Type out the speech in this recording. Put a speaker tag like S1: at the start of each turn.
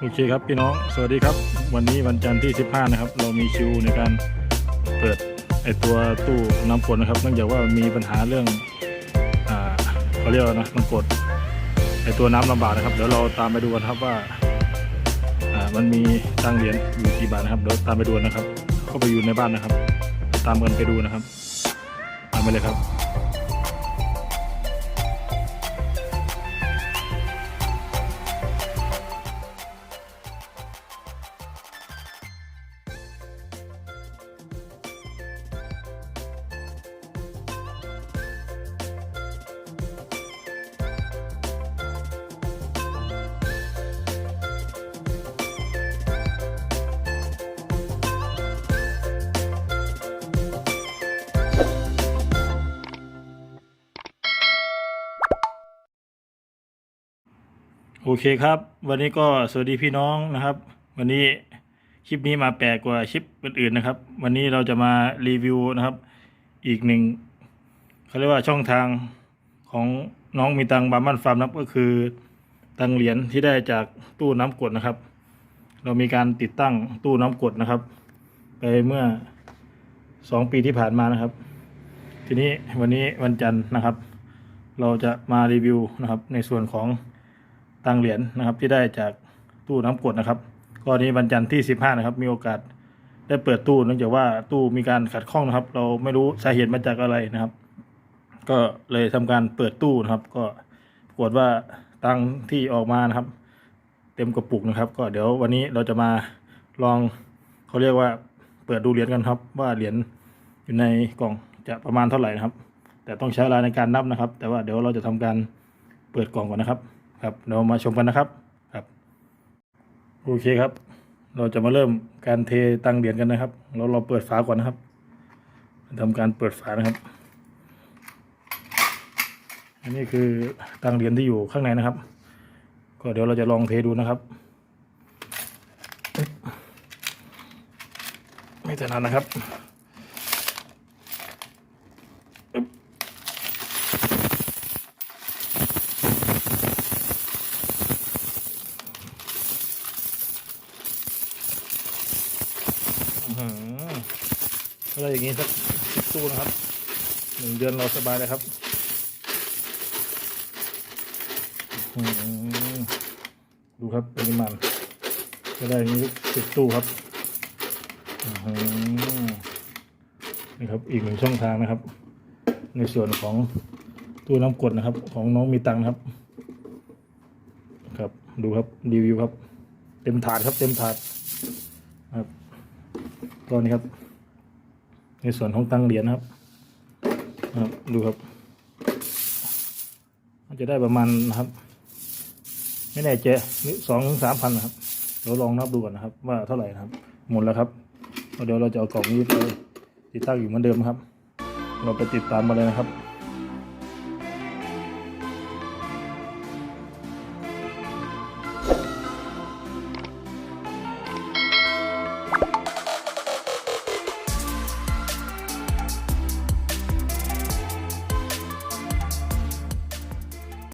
S1: โอเคครับพี่น้อง สวัสดีครับ วันนี้วันจันทร์ที่ 15 นะครับ เรามีคิวในการเปิดไอตัวตู้น้ำฝนนะครับเนื่องจากว่ามีปัญหาเรื่องอ่าเขาเรียกว่านะมันกดไอตัวน้ำลำบากนะครับเดี๋ยวเราตามไปดูกันครับว่าอ่ามันมีตังเหรียญอยู่กี่บาทนะครับเดี๋ยวตามไปดูนะครับ เข้าไปอยู่ในบ้านนะครับ ตามกันไปดูนะครับตามไปเลยครับ โอเคครับ วันนี้ก็สวัสดีพี่น้องนะครับ วันนี้คลิปนี้มาแปลกกว่าคลิปอื่นๆนะครับ วันนี้เราจะมารีวิวนะครับ อีกหนึ่งเขาเรียกว่าช่องทางของน้องมีตังบามันฟาร์มนะครับก็คือตังเหรียญที่ได้จากตู้น้ำกรดนะครับ เรามีการติดตั้งตู้น้ำกรดนะครับ ไปเมื่อสองปีที่ผ่านมานะครับ ทีนี้วันนี้วันจันทร์นะครับ เราจะมารีวิวนะครับ ในส่วนของ ตังเหรียญนะครับที่ได้จากตู้น้ำกรดนะครับก็นี้วันจันทร์ที่ 15 นะครับ มีโอกาสได้เปิดตู้เนื่องจากว่าตู้มีการขัดข้องนะครับ เราไม่รู้สาเหตุมาจากอะไรนะครับ ก็เลยทำการเปิดตู้นะครับ ก็ปรากฏว่าตังที่ออกมานะครับ เต็มกระปุกนะครับ ก็เดี๋ยววันนี้เราจะมาลองเขาเรียกว่าเปิดดูเหรียญกันครับ ว่าเหรียญอยู่ในกล่องจะประมาณเท่าไหร่นะครับ แต่ต้องใช้เวลาในการนับนะครับ แต่ว่าเดี๋ยวเราจะทำการเปิดกล่องก่อนนะครับ ครับเรามาชมกันนะครับครับโอเคครับ เราจะมาเริ่มการเทตังเหรียญกันนะครับ เราเราเปิดฝาก่อนนะครับทำการเปิดฝานะครับ อันนี้คือตังเหรียญที่อยู่ข้างในนะครับ ก็เดี๋ยวเราจะลองเทดูนะครับ ไม่ถนัดนะครับ อื้อหือ อะไรอย่างงี้สักสิบตู้นะครับหนึ่งเดือนเราสบายเลยครับดูครับปริมาณก็ได้นี้สิบตู้ครับนี่ครับอีกหนึ่งช่องทางนะครับ ในส่วนของตู้น้ำกดนะครับ ของน้องมีตังค์นะครับ ครับดูครับรีวิวครับ เต็มถาดครับเต็มถาดครับก็นี่ครับ ในส่วนของตังเหรียญนะครับนะครับ ดูครับ มันจะได้ประมาณนะครับ ไม่แน่ใจสองถึงสามพันนะครับเราลองนับดูก่อนนะครับ ว่าเท่าไหร่นะครับ หมดแล้วครับเดี๋ยวเราจะเอากล่องนี้ไปติดตั้งอยู่เหมือนเดิมครับ เราไปติดตามมาเลยนะครับ